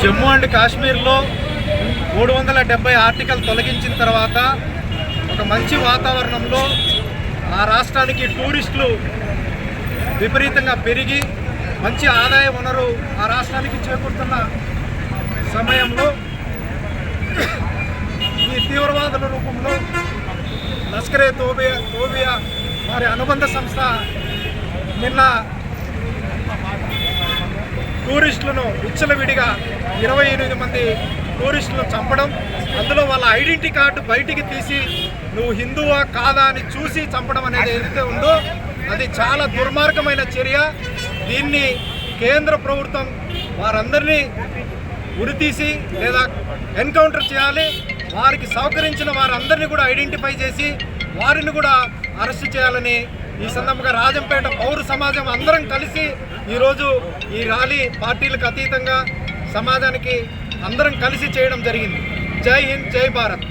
Jammu and కాశ్మీర్లో మూడు వందల డెబ్బై ఆర్టికల్ తొలగించిన తర్వాత ఒక మంచి వాతావరణంలో ఆ రాష్ట్రానికి టూరిస్టులు విపరీతంగా పెరిగి మంచి ఆదాయ వనరు ఆ రాష్ట్రానికి చేకూరుతున్న సమయంలో ఈ తీవ్రవాదుల రూపంలో లష్కరే తోబియా తోబియా వారి అనుబంధ సంస్థ నిన్న టూరిస్టులను విచ్చలవిడిగా ఇరవై ఎనిమిది మంది టూరిస్టులను చంపడం అందులో వాళ్ళ ఐడెంటిటీ కార్డు బయటికి తీసి నువ్వు హిందువా కాదా అని చూసి చంపడం అనేది ఏదైతే ఉందో అది చాలా దుర్మార్గమైన చర్య. దీన్ని కేంద్ర ప్రభుత్వం వారందరినీ ఉరితీసి లేదా ఎన్కౌంటర్ చేయాలి. వారికి సహకరించిన వారందరినీ కూడా ఐడెంటిఫై చేసి వారిని కూడా అరెస్ట్ చేయాలని ఈ సందర్భంగా రాజంపేట పౌర సమాజం అందరం కలిసి ఈరోజు ఈ ర్యాలీ పార్టీలకు అతీతంగా సమాజానికి అందరం కలిసి చేయడం జరిగింది. జై హింద్ జై భారత్.